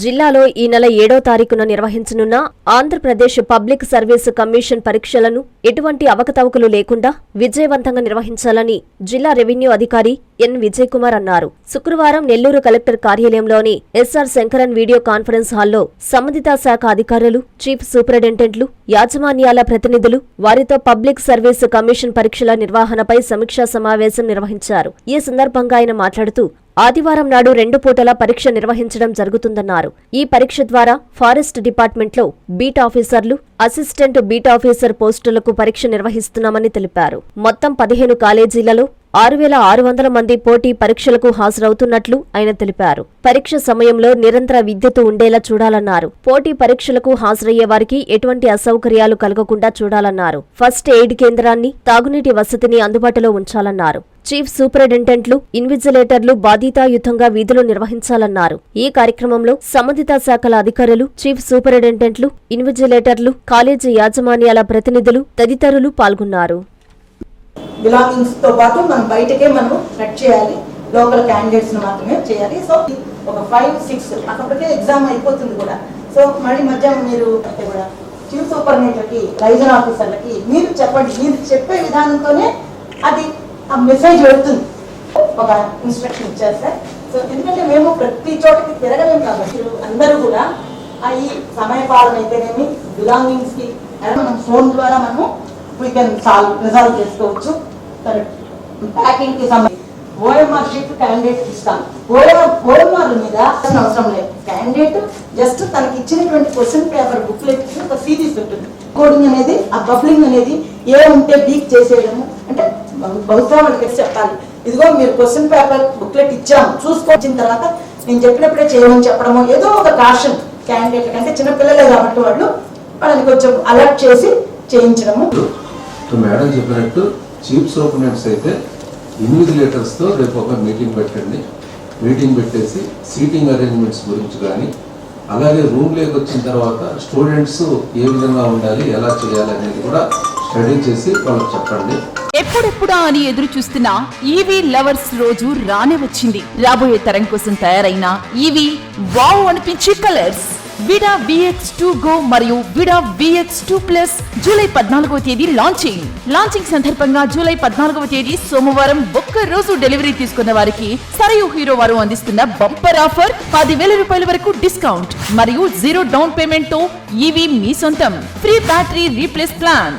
జిల్లాలో ఈ నెల ఏడో తారీఖున నిర్వహించనున్న ఆంధ్రప్రదేశ్ పబ్లిక్ సర్వీస్ కమిషన్ పరీక్షలను ఎటువంటి అవకతవకలు లేకుండా విజయవంతంగా నిర్వహించాలని జిల్లా రెవెన్యూ అధికారి ఎన్ విజయ్ కుమార్ అన్నారు. శుక్రవారం నెల్లూరు కలెక్టర్ కార్యాలయంలోని ఎస్ఆర్ శంకరన్ వీడియో కాన్ఫరెన్స్ హాల్లో సంబంధిత శాఖ అధికారులు చీఫ్ సూపరింటెండెంట్లు యాజమాన్యాల ప్రతినిధులు వారితో పబ్లిక్ సర్వీస్ కమిషన్ పరీక్షల నిర్వహణపై సమీక్షా సమావేశం నిర్వహించారు. ఈ సందర్భంగా ఆయన మాట్లాడుతూ ఆదివారం నాడు రెండు పూటల పరీక్ష నిర్వహించడం జరుగుతుందన్నారు. ఈ పరీక్ష ద్వారా ఫారెస్ట్ డిపార్ట్మెంట్లో బీట్ ఆఫీసర్లు అసిస్టెంట్ బీట్ ఆఫీసర్ పోస్టులకు పరీక్ష నిర్వహిస్తున్నామని తెలిపారు. మొత్తం పదిహేను కాలేజీలలో ఆరు వేల ఆరు వందల మంది పోటీ పరీక్షలకు హాజరవుతున్నట్లు ఆయన తెలిపారు. పరీక్ష సమయంలో నిరంతర విద్యుత్ ఉండేలా చూడాలన్నారు. పోటీ పరీక్షలకు హాజరయ్యే వారికి ఎటువంటి అసౌకర్యాలు కలగకుండా చూడాలన్నారు. ఫస్ట్ ఎయిడ్ కేంద్రాన్ని తాగునీటి వసతిని అందుబాటులో ఉంచాలన్నారు. చీఫ్ సూపరింటెండెంట్లు ఇన్విజిలేటర్లు బాధితాయుతంగా విధులు నిర్వహించాలన్నారు. ఈ కార్యక్రమంలో సంబంధిత శాఖల అధికారులు చీఫ్ సూపరింటెండెంట్లు ఇన్విజిలేటర్లు కాలేజీ యాజమాన్యాల ప్రతినిధులు తదితరులు పాల్గొన్నారు. బిలాంగింగ్స్తో పాటు మనం బయటకే మనం కట్ చేయాలి. లోకల్ క్యాండిడేట్స్ మాత్రమే చేయాలి. సో ఒక ఫైవ్ సిక్స్ అక్కడికే ఎగ్జామ్ అయిపోతుంది కూడా. సో మళ్ళీ మధ్యాహ్నం మీరు అంటే కూడా చీఫ్ సూపర్వైజర్కి రైజన్ ఆఫీసర్లకి మీరు చెప్పండి. మీరు చెప్పే విధానంతోనే అది ఆ మెసేజ్ వెళ్తుంది ఒక ఇన్స్ట్రక్షన్ ఇచ్చారు సార్ సో ఎందుకంటే మేము ప్రతి చోటకి తిరగలేము కాబట్టి అందరూ కూడా ఆ ఈ సమయపాలన అయితేనేమి బిలాంగింగ్స్కి మనం ఫోన్ ద్వారా మనము వీ కెన్ సాల్వ్ రిజాల్వ్ చేసుకోవచ్చు. ప్యాకింగ్కి సంబంధించి ఓఎంఆర్ షీట్ క్యాండిడేట్ ఇస్తాం. ఓఎంఆర్ ఓఎంఆర్ మీద అవసరం లేదు. క్యాండిడేట్ జస్ట్ తనకి ఇచ్చినటువంటి క్వశ్చన్ పేపర్ బుక్లెట్ ఒక సిరీస్ ఉంటుంది. కోడింగ్ అనేది ఆ బఫలింగ్ అనేది ఏ ఉంటే బీక్ చేసేయడము బహుశా వాళ్ళకి చెప్పాలి. ఇదిగో మీరు క్వశ్చన్ పేపర్ బుక్లెట్ ఇచ్చాము చూసుకొచ్చిన తర్వాత నేను చెప్పినప్పుడే చేయమని చెప్పడము. ఏదో ఒక కాషన్ క్యాండిడేట్ అంటే చిన్నపిల్లలే కాబట్టి వాళ్ళు వాళ్ళని కొంచెం అలర్ట్ చేసి చేయించడము. మేడం చెప్పినట్టు చీఫ్ సూపరింటెండెంట్స్ అయితే ఇన్విజిలేటర్స్తో రేపు ఒక మీటింగ్ పెట్టండి. మీటింగ్ పెట్టేసి సీటింగ్ అరేంజ్మెంట్స్ గురించి కానీ అలాగే రూమ్లోకి వచ్చిన తర్వాత స్టూడెంట్స్ ఏ విధంగా ఉండాలి ఎలా చేయాలి అనేది కూడా స్టడీ చేసి వాళ్ళకి చెప్పండి. ఎప్పుడెప్పుడా అని ఎదురు చూస్తున్న ఈవీ లవర్స్ రోజు రానే వచ్చింది. రాబోయే తరం కోసం తయారైన ఈవీ వావ్ అనిపించే colours. Vida VX two go మరియు Vida VX two plus July పద్నాలుగవ తేదీ లాంచింగ్ లాంచింగ్ సందర్భంగా జూలై పద్నాలుగవ తేదీ సోమవారం ఒక్క రోజు డెలివరీ తీసుకున్న వారికి సరయు హీరో వారు అందిస్తున్న బంపర్ ఆఫర్ పదివేల రూపాయల వరకు డిస్కౌంట్ మరియు జీరో డౌన్ పేమెంట్తో ఈవీ మీ సొంతం. Free battery replace plan